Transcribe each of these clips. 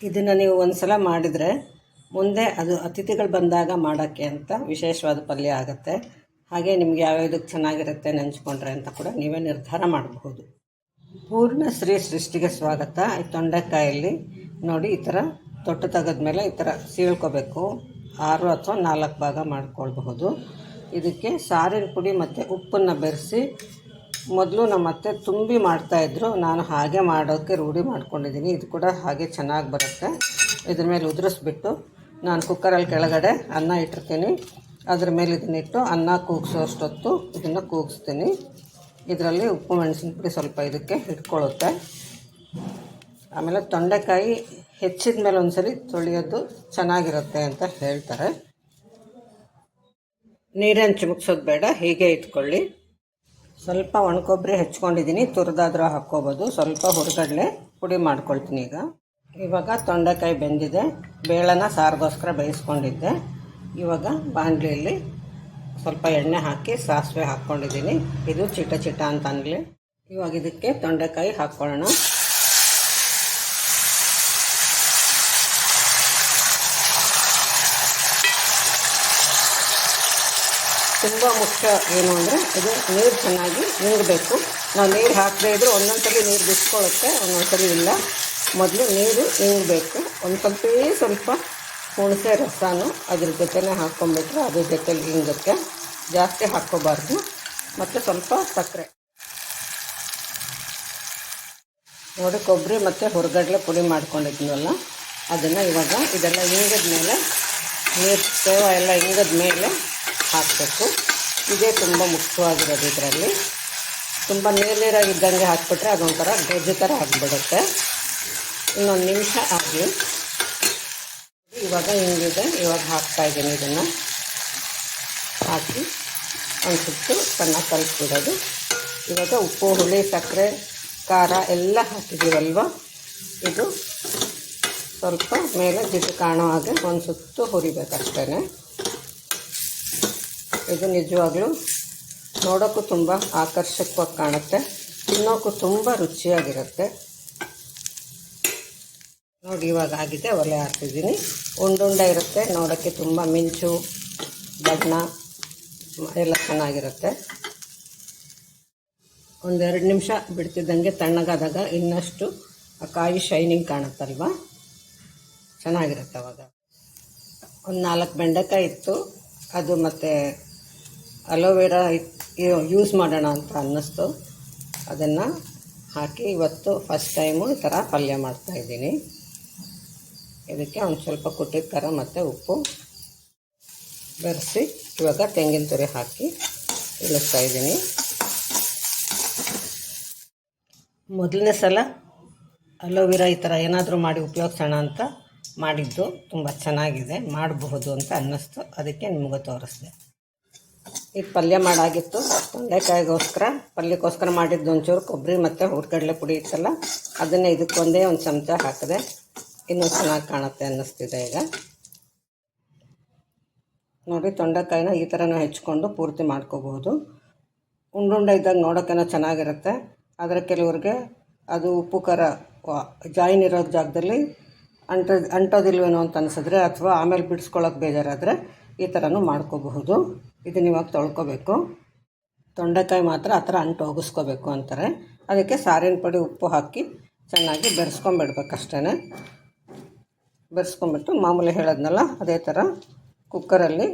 ಇದನ್ನು ನೀವು ಒಂದು ಸಲ ಮಾಡಿದರೆ ಮುಂದೆ ಅದು ಅತಿಥಿಗಳು ಬಂದಾಗ ಮಾಡೋಕ್ಕೆ ಅಂತ ವಿಶೇಷವಾದ ಪಲ್ಯ ಆಗುತ್ತೆ. ಹಾಗೆ ನಿಮ್ಗೆ ಯಾವ್ಯಾವ್ದಕ್ಕೆ ಚೆನ್ನಾಗಿರುತ್ತೆ ನೆಂಚ್ಕೊಂಡ್ರೆ ಅಂತ ಕೂಡ ನೀವೇ ನಿರ್ಧಾರ ಮಾಡಬಹುದು ಪೂರ್ಣ ಶ್ರೀ ಸೃಷ್ಟಿಗೆ ಸ್ವಾಗತ. ಈ ತೊಂಡೆಕಾಯಲ್ಲಿ ನೋಡಿ, ಈ ಥರ ತೊಟ್ಟು ತೆಗೆದ್ಮೇಲೆ ಈ ಥರ ಸೀಳ್ಕೋಬೇಕು. ಆರು ಅಥವಾ ನಾಲ್ಕು ಭಾಗ ಮಾಡ್ಕೊಳ್ಬಹುದು. ಇದಕ್ಕೆ ಸಾರಿನ ಪುಡಿ ಮತ್ತು ಉಪ್ಪನ್ನು ಬೆರೆಸಿ ಮೊದಲು ನಮ್ಮ ಅತ್ತೆ ತುಂಬಿ ಮಾಡ್ತಾಯಿದ್ರು ನಾನು ಹಾಗೆ ಮಾಡೋಕ್ಕೆ ರೂಢಿ ಮಾಡ್ಕೊಂಡಿದ್ದೀನಿ. ಇದು ಕೂಡ ಹಾಗೆ ಚೆನ್ನಾಗಿ ಬರುತ್ತೆ. ಇದ್ರ ಮೇಲೆ ಉದುರಿಸ್ಬಿಟ್ಟು ನಾನು ಕುಕ್ಕರಲ್ಲಿ ಕೆಳಗಡೆ ಅನ್ನ ಇಟ್ಟಿರ್ತೀನಿ. ಅದ್ರ ಮೇಲೆ ಇದನ್ನಿಟ್ಟು ಅನ್ನ ಕೂಗಿಸೋಷ್ಟೊತ್ತು ಇದನ್ನು ಕೂಗಿಸ್ತೀನಿ. ಇದರಲ್ಲಿ ಉಪ್ಪು ಮೆಣಸಿನ ಪುಡಿ ಸ್ವಲ್ಪ ಇದಕ್ಕೆ ಇಟ್ಕೊಳ್ಳುತ್ತೆ. ಆಮೇಲೆ ತೊಂಡೆಕಾಯಿ ಹೆಚ್ಚಿದ ಮೇಲೆ ಒಂದ್ಸಲಿ ತೊಳೆಯೋದು ಚೆನ್ನಾಗಿರುತ್ತೆ ಅಂತ ಹೇಳ್ತಾರೆ. ನೀರೇನು ಚಿಮುಕ್ಸೋದು ಬೇಡ, ಹೀಗೆ ಇಟ್ಕೊಳ್ಳಿ. ಸ್ವಲ್ಪ ಒಣಕೊಬ್ಬರಿ ಹೆಚ್ಕೊಂಡಿದ್ದೀನಿ ತುರಿದಾದ್ರೂ ಹಾಕ್ಕೋಬೋದು. ಸ್ವಲ್ಪ ಹುರ್ಗಡ್ಲೆ ಪುಡಿ ಮಾಡ್ಕೊಳ್ತೀನಿ ಈಗ. ಇವಾಗ ತೊಂಡೆಕಾಯಿ ಬೆಂದಿದೆ. ಬೇಳೆನ ಸಾರಿಗೋಸ್ಕರ ಬೇಯಿಸ್ಕೊಂಡಿದ್ದೆ. ಇವಾಗ ಬಾಣಲಿಯಲ್ಲಿ ಸ್ವಲ್ಪ ಎಣ್ಣೆ ಹಾಕಿ ಸಾಸಿವೆ ಹಾಕ್ಕೊಂಡಿದ್ದೀನಿ. ಇದು ಚಿಟ ಚಿಟ ಅಂತ ಅನ್ಲಿ. ಇವಾಗ ಇದಕ್ಕೆ ತೊಂಡೆಕಾಯಿ ಹಾಕ್ಕೊಳ್ಳೋಣ. ತುಂಬ ಮುಖ್ಯ ಏನು ಅಂದರೆ ಇದು ನೀರು ಚೆನ್ನಾಗಿ ಇಂಗಬೇಕು ನಾವು ನೀರು ಹಾಕದೇ ಇದ್ದರೂ ಒಂದೊಂದ್ಸಲಿ ನೀರು ಬಿಸ್ಕೊಳ್ಳುತ್ತೆ, ಒಂದೊಂದ್ಸಲಿ ಇಲ್ಲ. ಮೊದಲು ನೀರು ಇಂಗಬೇಕು ಒಂದು ಸ್ವಲ್ಪ ಸ್ವಲ್ಪ ಹುಣಸೆ ರಸನೂ ಅದ್ರ ಜೊತೆನೇ ಹಾಕ್ಕೊಂಬಿಟ್ರೆ ಅದ್ರ ಜೊತೆಲಿ ಇಂಗುತ್ತೆ ಜಾಸ್ತಿ ಹಾಕ್ಕೋಬಾರ್ದು. ಮತ್ತು ಸ್ವಲ್ಪ ಸಕ್ಕರೆ. ನೋಡಿ, ಕೊಬ್ಬರಿ ಮತ್ತು ಹೊರಗಡಲೆ ಪುಡಿ ಮಾಡ್ಕೊಂಡಿದ್ನಲ್ಲ, ಅದನ್ನು ಇವಾಗ ಇದೆಲ್ಲ ಇಂಗದ ಮೇಲೆ ನೀರು ಸೇವ ಎಲ್ಲ ಇಂಗದ ಮೇಲೆ ಹಾಕಬೇಕು ಇದೇ ತುಂಬ ಮುಖ್ಯವಾಗಿರೋದು ಇದರಲ್ಲಿ. ತುಂಬ ನೀರು ನೀರಾಗಿದ್ದಂಗೆ ಹಾಕಿಬಿಟ್ರೆ ಅದೊಂಥರ ಗೊಜ್ಜು ಥರ ಆಗಿಬಿಡುತ್ತೆ. ಇನ್ನೊಂದು ನಿಮಿಷ ಆಗಲಿ ಇವಾಗ ಹಿಂಗಿದೆ, ಇವಾಗ ಹಾಕ್ತಾ ಇದ್ದೀನಿ ಇದನ್ನು. ಹಾಕಿ ಒಂದು ಸುತ್ತು ಚೆನ್ನಾಗಿ ಕಲಿಸ್ಬಿಡೋದು ಇವಾಗ ಉಪ್ಪು, ಹುಳಿ, ಸಕ್ಕರೆ, ಖಾರ ಎಲ್ಲ ಹಾಕಿದ್ದೀವಲ್ವ? ಇದು ಸ್ವಲ್ಪ ಮೇಲೆ ಜಿಡ್ಡು ಕಾಣೋ ಹಾಗೆ ಒಂದು ಸುತ್ತು ಹುರಿಬೇಕಷ್ಟೇ ಇದು ನಿಜವಾಗ್ಲೂ ನೋಡೋಕ್ಕೂ ತುಂಬ ಆಕರ್ಷಕವಾಗಿ ಕಾಣುತ್ತೆ. ತಿನ್ನೋಕ್ಕೂ ತುಂಬ ರುಚಿಯಾಗಿರುತ್ತೆ. ನೋಡಿ, ಇವಾಗ ಆಗಿದೆ, ಒಲೆ ಹಾಕ್ತಿದ್ದೀನಿ ಉಂಡುಂಡ ಇರುತ್ತೆ, ನೋಡೋಕ್ಕೆ ತುಂಬ ಮಿಂಚು, ಬಣ್ಣ, ಎಲ್ಲ ಚೆನ್ನಾಗಿರುತ್ತೆ. ಒಂದೆರಡು ನಿಮಿಷ ಬಿಡ್ತಿದ್ದಂಗೆ ತಣ್ಣಗಾದಾಗ ಇನ್ನಷ್ಟು ಆ ಕಾಯಿ ಶೈನಿಂಗ್ ಕಾಣುತ್ತಲ್ವ? ಚೆನ್ನಾಗಿರುತ್ತೆ ಅವಾಗ. ಒಂದು ನಾಲ್ಕು ಬೆಂಡೆಕಾಯಿ ಇತ್ತು. ಅದು ಮತ್ತು ಅಲೋವೆರಾ ಯೂಸ್ ಮಾಡೋಣ ಅಂತ ಅನ್ನಿಸ್ತು. ಅದನ್ನು ಹಾಕಿ ಇವತ್ತು ಫಸ್ಟ್ ಟೈಮು ಈ ಥರ ಪಲ್ಯ ಮಾಡ್ತಾಯಿದ್ದೀನಿ ಇದಕ್ಕೆ ಒಂದು ಸ್ವಲ್ಪ ಕುಟ್ಟಿದ ಥರ ಮತ್ತು ಉಪ್ಪು ಬೆರೆಸಿ ಇವಾಗ ತೆಂಗಿನ ತುರಿ ಹಾಕಿ ಇಳಿಸ್ತಾ ಇದ್ದೀನಿ. ಮೊದಲನೇ ಸಲ ಅಲೋವೆರಾ ಈ ಥರ ಏನಾದರೂ ಮಾಡಿ ಉಪಯೋಗಿಸೋಣ ಅಂತ ಮಾಡಿದ್ದು. ತುಂಬ ಚೆನ್ನಾಗಿದೆ. ಮಾಡಬಹುದು ಅಂತ ಅನ್ನಿಸ್ತು. ಅದಕ್ಕೆ ನಿಮಗೂ ತೋರಿಸ್ದೆ. ಈಗ ಪಲ್ಯ ಮಾಡಾಗಿತ್ತು. ತೊಂಡೆಕಾಯಿಗೋಸ್ಕರ ಪಲ್ಯಕ್ಕೋಸ್ಕರ ಮಾಡಿದ್ದು ಒಂಚೂರು ಕೊಬ್ಬರಿ ಮತ್ತು ಹುರ್ಗಡಲೆ ಪುಡಿ ಇತ್ತಲ್ಲ, ಅದನ್ನೇ ಇದಕ್ಕೊಂದೇ ಒಂದು ಚಮಚ ಹಾಕಿದೆ ಇನ್ನೂ ಚೆನ್ನಾಗಿ ಕಾಣುತ್ತೆ ಅನ್ನಿಸ್ತಿದೆ ಈಗ. ನೋಡಿ, ತೊಂಡೆಕಾಯಿನ ಈ ಥರನೂ ಹೆಚ್ಕೊಂಡು ಪೂರ್ತಿ ಮಾಡ್ಕೋಬಹುದು. ಉಂಡುಂಡೆ ಇದ್ದಾಗ ನೋಡೋಕ್ಕೇನೋ ಚೆನ್ನಾಗಿರುತ್ತೆ, ಆದರೆ ಕೆಲವ್ರಿಗೆ ಅದು ಉಪ್ಪು, ಖಾರ ಜಾಯಿನ್ ಇರೋ ಜಾಗದಲ್ಲಿ ಅಂಟ, ಅಂಟೋದಿಲ್ವೇನೋ ಅಂತ ಅನಿಸಿದ್ರೆ ಅಥವಾ ಆಮೇಲೆ ಬಿಡಿಸ್ಕೊಳ್ಳೋಕೆ ಬೇಜಾರಾದರೆ ಈ ಥರನೂ ಮಾಡ್ಕೋಬಹುದು. ಇದನ್ನ ಇವಾಗ ತೊಳ್ಕೊಬೇಕು. ತೊಂಡೆಕಾಯಿ ಮಾತ್ರ ಆ ಥರ ಅಂಟು ಹೋಗಿಸ್ಕೋಬೇಕು ಅಂತಾರೆ. ಅದಕ್ಕೆ ಸಾರಿನ ಪುಡಿ ಉಪ್ಪು ಹಾಕಿ ಚೆನ್ನಾಗಿ ಬೆರೆಸ್ಕೊಂಬಿಡ್ಬೇಕಷ್ಟೇ ಬೆರೆಸ್ಕೊಂಬಿಟ್ಟು ಮಾಮೂಲಿ ಹೇಳೋದ್ನಲ್ಲ, ಅದೇ ಥರ ಕುಕ್ಕರಲ್ಲಿ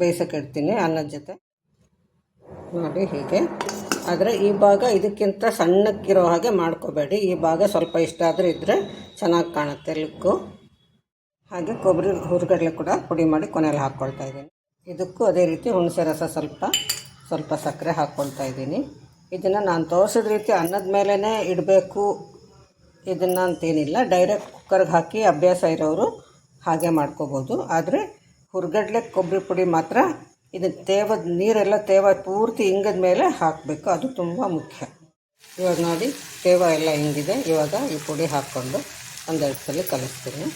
ಬೇಯಿಸೋಕೆ ಇಡ್ತೀನಿ ಅನ್ನದ ಜೊತೆ. ನೋಡಿ ಹೀಗೆ. ಆದರೆ ಈ ಭಾಗ ಇದಕ್ಕಿಂತ ಸಣ್ಣಕ್ಕಿರೋ ಹಾಗೆ ಮಾಡ್ಕೋಬೇಡಿ. ಈ ಭಾಗ ಸ್ವಲ್ಪ ಇಷ್ಟ ಆದರೆ ಇದ್ದರೆ ಚೆನ್ನಾಗಿ ಕಾಣುತ್ತೆ, ಲುಕ್ಕು. ಹಾಗೆ ಕೊಬ್ಬರಿ ಹುರ್ಗಡ್ಲೆ ಕೂಡ ಪುಡಿ ಮಾಡಿ ಕೊನೆಯಲ್ಲಿ ಹಾಕ್ಕೊಳ್ತಾ ಇದ್ದೀನಿ. ಇದಕ್ಕೂ ಅದೇ ರೀತಿ ಹುಣಸೆ ರಸ ಸ್ವಲ್ಪ ಸ್ವಲ್ಪ ಸಕ್ಕರೆ ಹಾಕ್ಕೊಳ್ತಾ ಇದ್ದೀನಿ. ಇದನ್ನು ನಾನು ತೋರಿಸಿದ ರೀತಿ ಅನ್ನದ ಮೇಲೇ ಇಡಬೇಕು. ಇದನ್ನು ಅಂತೇನಿಲ್ಲ ಡೈರೆಕ್ಟ್ ಕುಕ್ಕರ್ಗೆ ಹಾಕಿ ಅಭ್ಯಾಸ ಇರೋರು ಹಾಗೆ ಮಾಡ್ಕೋಬೋದು. ಆದರೆ ಹುರ್ಗಡ್ಲೆ ಕೊಬ್ಬರಿ ಪುಡಿ ಮಾತ್ರ ಇದನ್ನು ತೇವದ, ನೀರೆಲ್ಲ ತೇವ ಪೂರ್ತಿ ಹಿಂಗದ ಮೇಲೆ ಹಾಕಬೇಕು. ಅದು ತುಂಬ ಮುಖ್ಯ. ಇವಾಗ ನೋಡಿ, ತೇವ ಎಲ್ಲ ಹಿಂಗಿದೆ ಇವಾಗ ಈ ಪುಡಿ ಹಾಕ್ಕೊಂಡು ಒಂದೆರಡು ಸಲ ಕಲಿಸ್ತೀನಿ.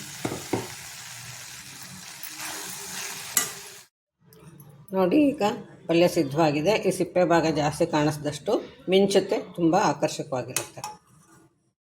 ನೋಡಿ ಈಗ ಪಲ್ಯ ಸಿದ್ಧವಾಗಿದೆ. ಈ ಸಿಪ್ಪೆ ಭಾಗ ಜಾಸ್ತಿ ಕಾಣಿಸ್ದಷ್ಟು ಮಿಂಚುತ್ತೆ ತುಂಬ ಆಕರ್ಷಕವಾಗಿರುತ್ತೆ.